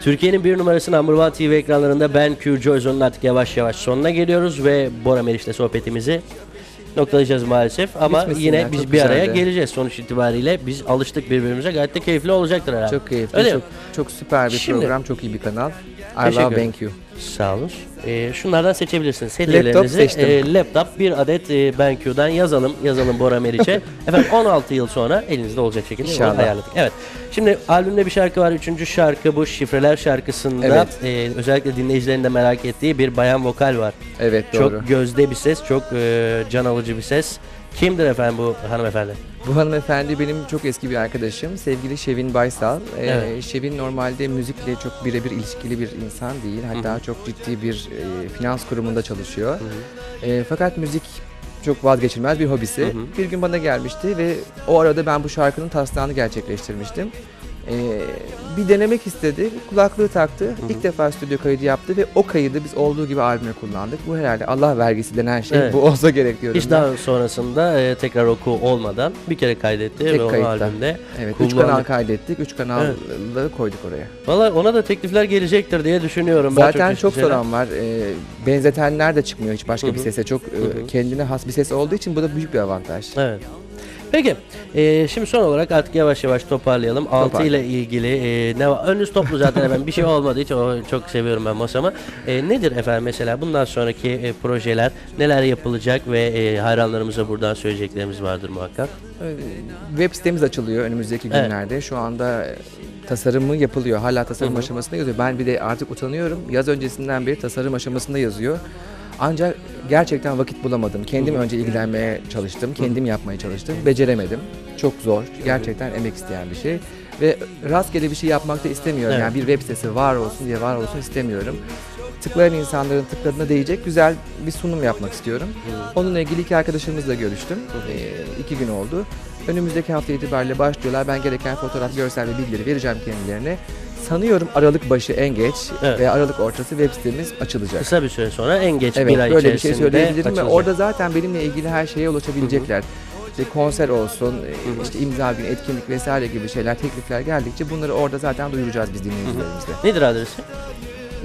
Türkiye'nin bir numarası Number One TV ekranlarında ben Q Joyzon'un artık yavaş yavaş sonuna geliyoruz ve Bora Meriç'le sohbetimizi noktalayacağız maalesef. Ama Bitmesin yine ya, biz çok bir araya güzeldi. geleceğiz sonuç itibariyle. Biz alıştık birbirimize gayet de keyifli olacaktır herhalde. Çok keyifli, Öyle çok, çok süper bir Şimdi- program, çok iyi bir kanal. I Teşekkür love ederim. Thank You. Sağ olun. Ee, şunlardan seçebilirsiniz. Hediyelerinizi. seçtim. Ee, laptop bir adet e, BenQ'dan yazalım. Yazalım Bora Meriç'e. Efendim 16 yıl sonra elinizde olacak şekilde bunu İnşallah. ayarladık. Evet. Şimdi albümde bir şarkı var. Üçüncü şarkı bu Şifreler şarkısında Evet. e, özellikle dinleyicilerin de merak ettiği bir bayan vokal var. Evet doğru. Çok gözde bir ses, çok e, can alıcı bir ses. Kimdir efendim bu hanımefendi? Bu hanımefendi benim çok eski bir arkadaşım. Sevgili Şevin Baysal. Ee, Evet. Şevin normalde müzikle çok birebir ilişkili bir insan değil. Hatta çok ciddi bir e, finans kurumunda çalışıyor. E, fakat müzik çok vazgeçilmez bir hobisi. Bir gün bana gelmişti ve o arada ben bu şarkının taslağını gerçekleştirmiştim. E, bir denemek istedi, kulaklığı taktı, ilk defa stüdyo kaydı yaptı ve o kaydı biz olduğu gibi albüme kullandık. Bu herhalde Allah vergisi denen şey Evet. bu olsa gerek diyorum. Hiç ben. daha sonrasında e, tekrar oku olmadan bir kere kaydetti Tek ve kayıtta. albümde Evet, üç kullandık. kanal kaydettik, üç kanalı koyduk oraya. Valla ona da teklifler gelecektir diye düşünüyorum. Ben Zaten çok şeyler. soran var. Ee, benzetenler de çıkmıyor hiç başka Hı bir sese. Çok e, kendine has bir ses olduğu için bu da büyük bir avantaj. Evet. Peki, e, şimdi son olarak artık yavaş yavaş toparlayalım. Altı Toparla. ile ilgili e, ne var? Önünüz toplu zaten efendim. Bir şey olmadı hiç. O, çok seviyorum ben masamı. E, nedir efendim mesela bundan sonraki e, projeler neler yapılacak ve e, hayranlarımıza buradan söyleyeceklerimiz vardır muhakkak. Ee, Web sitemiz açılıyor önümüzdeki Evet. günlerde. Şu anda e, tasarımı yapılıyor. Hala tasarım aşamasında yazıyor. Ben bir de artık utanıyorum. Yaz öncesinden beri tasarım aşamasında yazıyor. Ancak gerçekten vakit bulamadım. Kendim önce ilgilenmeye çalıştım. Kendim yapmaya çalıştım. Beceremedim. Çok zor. Gerçekten emek isteyen bir şey. Ve rastgele bir şey yapmak da istemiyorum. Evet. Yani bir web sitesi var olsun diye var olsun istemiyorum. Tıklayan insanların tıkladığına değecek güzel bir sunum yapmak istiyorum. Onunla ilgili iki arkadaşımızla görüştüm. Ee, iki gün oldu. Önümüzdeki hafta itibariyle başlıyorlar. Ben gereken fotoğraf, görsel ve bildiri vereceğim kendilerine. Sanıyorum Aralık başı en geç Evet. ve Aralık ortası web sitemiz açılacak. Kısa bir süre sonra en geç Evet, bir ay böyle bir şey içerisinde söyleyebilirim ve açılacak. orada zaten benimle ilgili her şeye ulaşabilecekler. İşte konser olsun, e, işte imza günü, etkinlik vesaire gibi şeyler, teklifler geldikçe bunları orada zaten duyuracağız biz dinleyicilerimizle. Nedir adresi?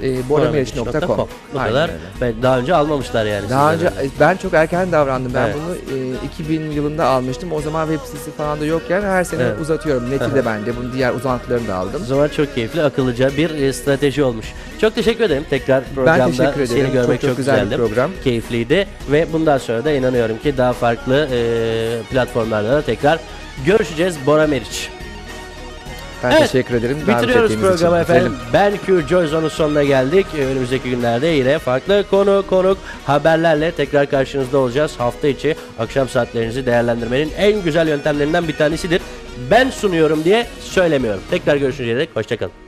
E, borameriç.com. Bu Aynen kadar. öyle. Daha önce almamışlar yani. Daha önce ben çok erken davrandım. Ben Evet. bunu e, 2000 yılında almıştım. O zaman web sitesi falan da yokken her sene Evet. uzatıyorum. Neti de bende. Bunun diğer uzantılarını da aldım. O zaman çok keyifli, akıllıca bir e, strateji olmuş. Çok teşekkür ederim. Tekrar programda Ben teşekkür ederim. seni görmek çok, çok, güzel güzeldi. bir program. Keyifliydi ve bundan sonra da inanıyorum ki daha farklı e, platformlarda da tekrar görüşeceğiz. Bora Meriç. Ben Evet, teşekkür ederim. Bitiriyoruz ettiğiniz için. programı efendim. Q Joyzone'un sonuna geldik. Ee, Önümüzdeki günlerde yine farklı konu konuk haberlerle tekrar karşınızda olacağız. Hafta içi akşam saatlerinizi değerlendirmenin en güzel yöntemlerinden bir tanesidir. Ben sunuyorum diye söylemiyorum. Tekrar görüşünceye dek hoşçakalın.